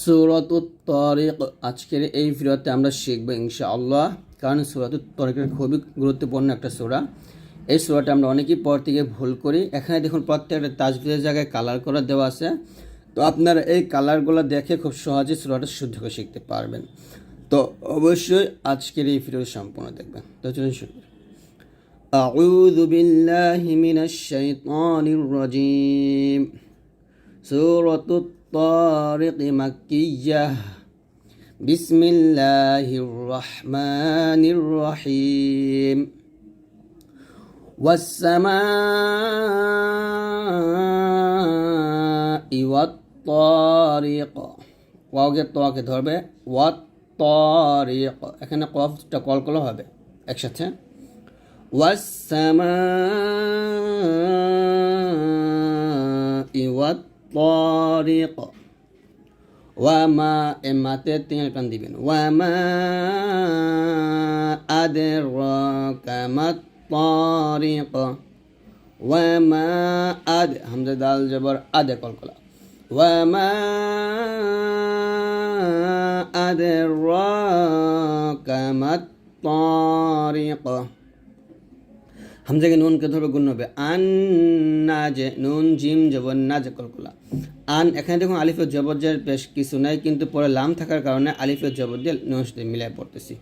সুরতুত তরিক আজকের এই ভিডিওতে আমরা শিখবো ইনশাআল্লাহ কারণ সুরাতুত তরিকের খুবই গুরুত্বপূর্ণ একটা সুরা এই সুরাটা আমরা অনেকেই পর থেকে ভুল করি এখানে দেখুন প্রত্যেকটা তাজবিদের জায়গায় কালার করে দেওয়া আছে তো আপনারা এই কালারগুলো দেখে খুব সহজে সুরাটা শুদ্ধ করে শিখতে পারবেন তো অবশ্যই আজকের এই ভিডিও সম্পূর্ণ দেখবেন তো চলুন শুরু করি। أعوذ بالله من الشيطان الرجيم سورة الطارق مكية بسم الله الرحمن الرحيم والسماء والطارق ওয়াওকে তোয়াকে ধরবে ওয়াত তরিক এখানে কফটা কল কল হবে একসাথে والسماء والطارق وما এমাতে তিন টান দিবেন وما أدراك ما الطارق وما أد همزة دال جبر أد কল কলা وما أدراك ما الطارق হামজাকে নুনকে ধরবে, গুণ হবে। আন না যে নুন, জিম, জবর, নাজে, কলকুলা। আন, এখানে দেখুন আলিফের জবরজের বেশ কিছু নাই, কিন্তু পরে লাম থাকার কারণে আলিফের জবর দিয়ে নুন সাথে মিলাই পড়তেছি।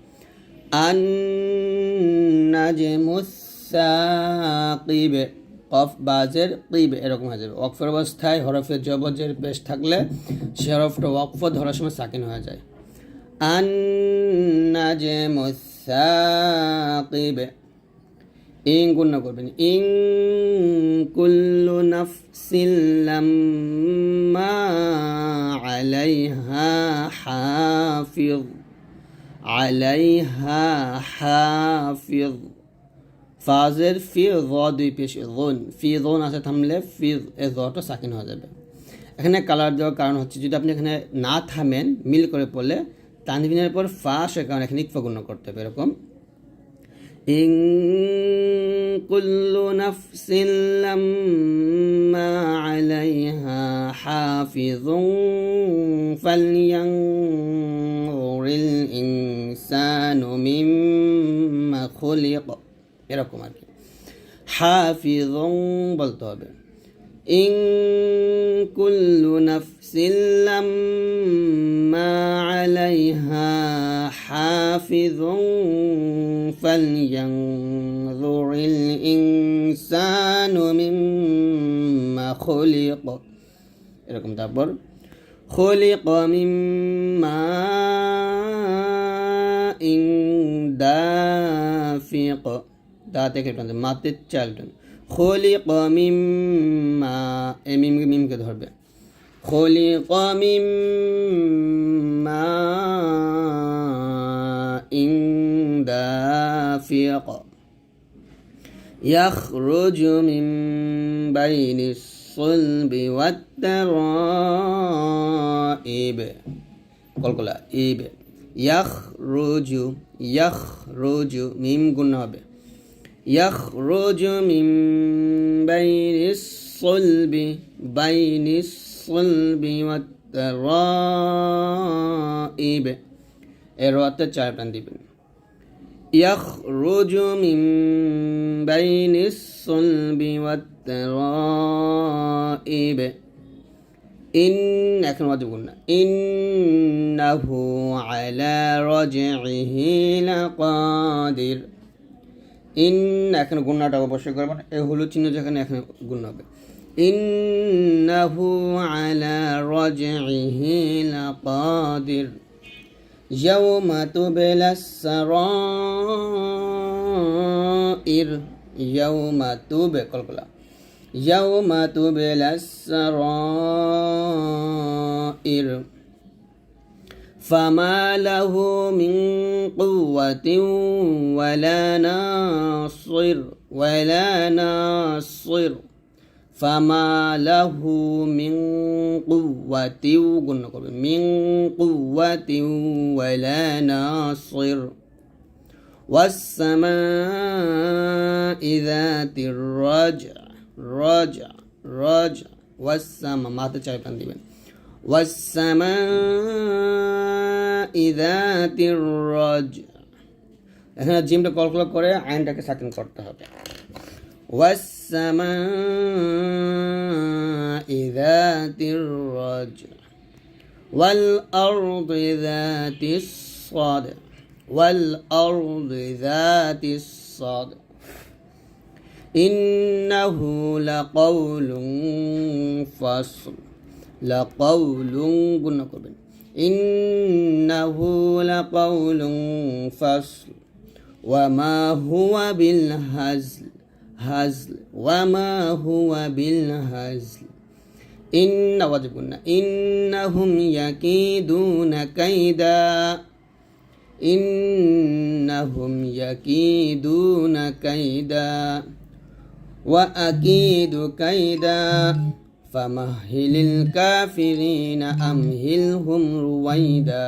আন নাজে মুসাকিবে, কফ বাজের কিবে এরকম হয়ে যাবে। ওয়াকফের অবস্থায় হরফের জবরজের পেশ থাকলে সে হরফটা ওয়াকফ ধরার সময় সাকিন হয়ে যায়। আন নাজে মুসাকিবে ইং গুণনা করবেন। ইং কুল্লু হাফিজ ফাজের ফি র পেশ, রোন। ফি, রোন আছে থামলে ফি এ রটা সাকিন হয়ে যাবে। এখানে কালার দেওয়ার কারণ হচ্ছে, যদি আপনি এখানে না থামেন, মিল করে পড়লে তানবিনের পর ফা সে কারণে এখানে ইকফা গুণ করতে হবে, এরকম। إن كل نفس لما عليها حافظ فلينظر الإنسان مما خلق এরকম আর কি হাফিজ বলতে হবে ইন কুল্লু নাফসিন লাম্মা আলাইহা حافظ فلينظر الإنسان مما خلق এরকম তারপর خلق مما إن دافق দা থেকে টান মাতে চাল টান خلق مما এ মিম মিমকে ধরবে خلق من ماء دافق يخرج من بين الصلب والترائب قل قل إيب يخرج يخرج ميم قلنا হবে يخرج من بين الصلب بين الصلب والترائب এর অর্থে চার টান দিবেন يخرج من بين الصلب والترائب إن এখন ওয়াজিব গুণ না إنه على رجعه لقادر ইন এখানে গুণাটা অবশ্যই করবেন এই হলুদ চিহ্ন যেখানে এখানে গুণ হবে ইন্নাহু আলা রাজইহি লাকাদির يوم تبلى السرائر. يوم تب يوم تبلى السرائر. فما له من قوة ولا ناصر ولا ناصر. فما له من قوة من قوة ولا ناصر والسماء ذات الرجع رجع رجع والسماء মাতে চার টান দিবেন والسماء ذات الرجع এখানে জিমটা কলকল করে আইনটাকে সাকিন করতে হবে والسماء ذات الرجع والأرض ذات الصدع والأرض ذات الصدع إنه لقول فصل لقول قلنا قبل إنه لقول فصل وما هو بالهزل হাজল, ওয়ামা হুয়া বিল হাজল। ইন্না ওয়াজিব গুন্না ইন্নাহুম ইয়াকিদুনা কাইদা। ইন্নাহুম ইয়াকিদুনা কাইদা। ওয়া আকিদু কাইদা। ফামাহিলিল কাফিরিনা, আমহিলহুম রুওয়াইদা।